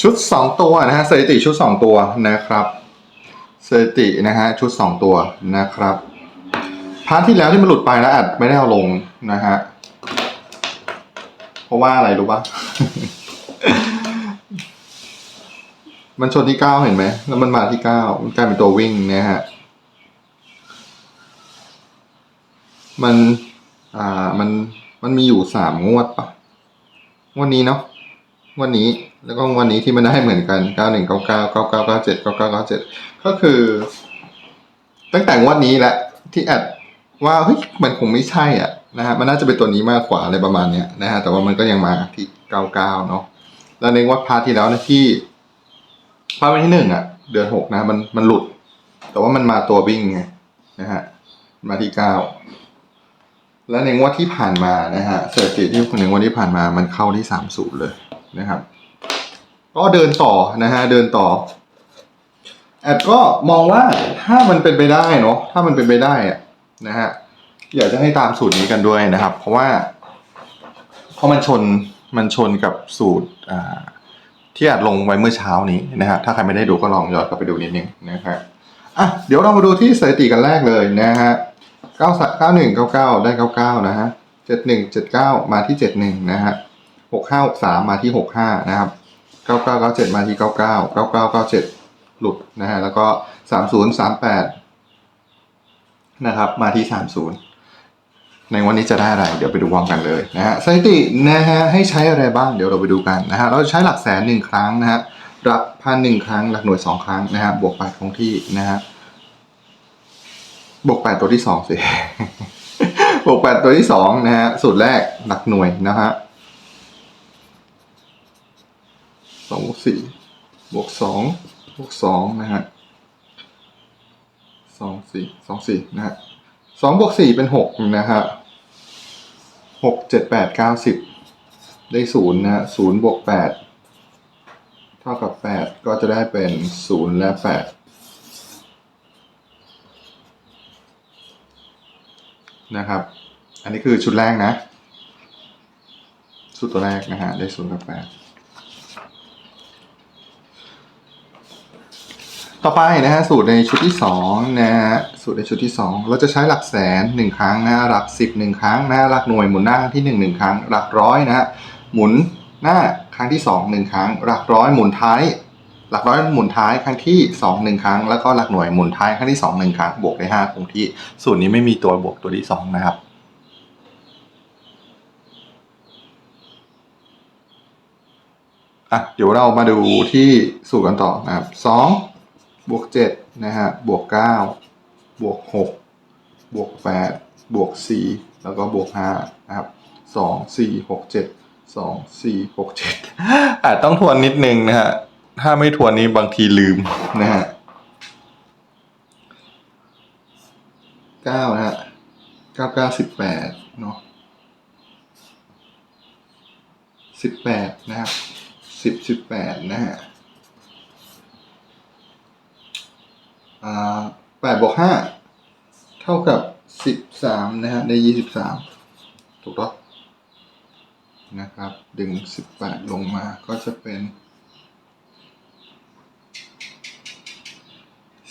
ชุด 2 ตัวนะฮะสถิติชุด 2 ตัวนะครับสถิตินะฮะชุด 2 ตัวนะครับพาร์ทที่แล้วที่มันหลุดไปแล้วอัดไม่ได้เอาลงนะฮะเพราะว่าอะไรรู้ปะมันชนที่เก้าเห็นไหมแล้วมันมาที่เก้ามันกลายเป็นตัววิ่งนะฮะมันอ่ามันมันมีอยู่สามงวดปะงวดนี้เนาะงวดนี้ แล้วก็วันนี้ที่มันได้เหมือนกันเก้าหนึ่งเก้าเก้าเก้าเก้าเก้าเจ็ดเก้าเก้าเก้าเจ็ดก็คือ ตั้งแต่งวดนี้แหละที่แอดว่าเฮ้ยมันคงไม่ใช่อะนะฮะมันน่าจะเป็นตัวนี้มากกว่าอะไรประมาณเนี้ยนะฮะแต่ว่ามันก็ยังมาที่เก้าเก้าเนาะแล้วในงวดพาร์ที่แล้วนะที่พาร์ทวันที่หนึ่งอะ เดือนหกนะมันมันหลุด แต่ว่ามันมาตัววิ่งไงนะฮะมาที่เก้าและในงวดที่ผ่านมานะฮะเสถิติที่ในงวดที่ผ่านมามันเข้าที่สามศูนย์เลยนะครับ ก็เดินต่อนะฮะเดินต่อแอดก็มองว่าถ้ามันเป็นไปได้เนาะถ้ามันเป็นไปได้อะนะฮะอยากจะให้ตามสูตรนี้กันด้วยนะครับ เพราะว่าเพราะมันชนมันชนกับสูตรอ่าที่อัดลงไว้เมื่อเช้านี้นะฮะถ้าใครไม่ได้ดูก็ลองย้อนกลับไปดูนิดนึงนะครับอะเดี๋ยวเรามาดูที่สถิติกันแรกเลยนะฮะเก้าเก้าหนึ่งเก้าเก้าได้เก้าเก้านะฮะเจ็ดหนึ่งเจ็ดเก้ามาที่เจ็ดหนึ่งนะฮะหกห้าหกสามมาที่หกห้านะครับ เก้าเก้าเก้าเจ็ดมาที่เก้าเก้าเก้าเก้าเก้าเจ็ดหลุดนะฮะแล้วก็สามศูนะครับ มาที่สามศูนย์ในวันนี้จะได้อะไร เดี๋ยวไปดูพร้อมกันเลยนะฮะสถิตินะฮะให้ใช้อะไรบ้างเดี๋ยวเราไปดูกันนะฮะเราใช้หลักแสนหนึ่งครั้งนะฮะหลักพันหนึ่งครั้ง หลักหน่วยสองครั้งนะฮะบวกไปคงที่นะฮะบวกแปดตัวที่สองสิบวกแปดตัวที่สองนะฮะสูตรแรกหลักหน่วยนะฮะ สองบวกสี่บวกสองบวกสองนะฮะสองสี่สองสี่นะฮะสองบวกสี่เป็นหกนะฮะหกเจ็ดแปดเก้าสิบได้ศูนย์นะฮะศูนย์บวกแปดเท่ากับแปดก็จะได้เป็นศูนย์และแปดนะครับ อันนี้คือชุดแรกนะ ชุดตัวแรกนะฮะ ได้ศูนย์กับแปด ต่อไปนะฮะสูตรในชุดที่สองนะฮะสูตรในชุดที่สองเราจะใช้หลักแสนหนึ่งครั้งนะฮะหลักสิบหนึ่งครั้งนะหลักหน่วยหมุนหน้าที่หนึ่งหนึ่งครั้ง หลักร้อยนะฮะหมุนหน้าครั้งที่สองหนึ่งครั้ง หลักร้อยหมุนท้าย หลักร้อยหมุนท้ายครั้งที่สองหนึ่งครั้ง แล้วก็หลักหน่วยหมุนท้ายครั้งที่สองหนึ่งครั้งบวกได้ห้าคงที่สูตรนี้ไม่มีตัวบวกตัวที่สองนะครับอะเดี๋ยวเรามาดูที่สูตรกันต่อนะครับสอง บวกเจ็ดนะฮะบวกเก้าบวกหกบวกแปดบวกสี่แล้วก็บวกห้านะครับสองสี่หกเจ็ดสองสี่หกเจ็ดอาจต้องทวนนิดนึงนะฮะถ้าไม่ทวนนี้บางทีลืมนะฮะเก้านะฮะเก้าเก้าสิบแปดเนาะสิบแปดนะครับสิบสิบแปดนะฮะอ่า แปดบวกห้าเท่ากับสิบสามนะฮะได้ยี่สิบสามถูกต้องนะครับ ดึงสิบแปดลงมาก็จะเป็น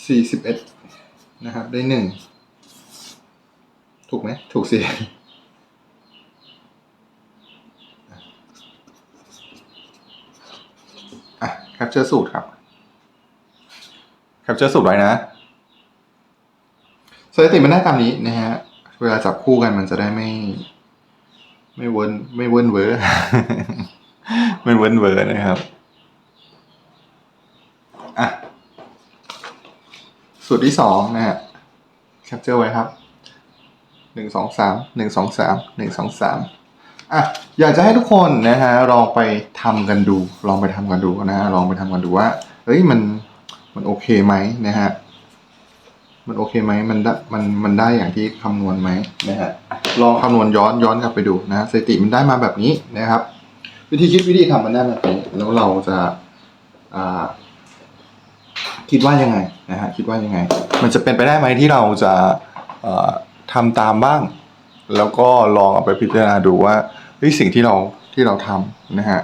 สี่สิบเอ็ดนะครับ ได้หนึ่งถูกไหมถูกสิอะแคปเจอร์สูตรครับ ปเจอร์สูตรไว้นะสถิติมันได้ตามนี้นะฮะ เวลาจับคู่กันมันจะได้ไม่ ไม่เวินไม่เวินเวอร์ไม่เวินเวอร์นะครับอะสูตรที่สองนะฮะแคปเจอร์ไว้ครับหนึ่งสองสามหนึ่งสองสามหนึ่งสองสามอะอยากจะให้ทุกคนนะฮะลองไปทำกันดู ลองไปทำกันดูนะฮะลองไปทำกันดูว่าเฮ้ยมัน มันโอเคไหมนะฮะมันโอเคไหมมันได้มันมันได้อย่างที่คำนวณไหมนะฮะลองคำนวณย้อนย้อนกลับไปดูนะสถิติมันได้มาแบบนี้นะครับ วิธีคิดวิธีทำมันได้แบบนี้แล้วเราจะอ่าคิดว่ายังไงนะฮะคิดว่ายังไง มันจะเป็นไปได้ไหมที่เราจะอ่อทำตามบ้าง แล้วก็ลองเอาไปพิจารณาดูว่าเฮ้ยสิ่งที่เราที่เราทำนะฮะ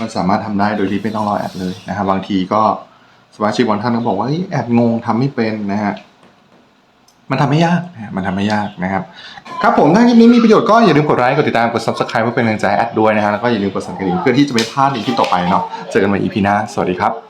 มันสามารถทำได้โดยที่ไม่ต้องรอแอดเลยนะครับบางทีก็ สมาชิกบางท่านก็บอกว่าแอบงงทำไม่เป็นนะฮะมันทำไม่ยากนะมันทำไม่ยากนะครับ ครับผมถ้าคลิปนี้มีประโยชน์ก็อย่าลืมกดไลค์กดติดตามกด subscribe เพื่อเป็นกำลังใจแอดด้วยนะฮะแล้วก็อย่าลืมกดสั่นกระดิ่งเพื่อที่จะไม่พลาดในคลิปต่อไปเนาะเจอกันใหม่ EP หน้าสวัสดีครับ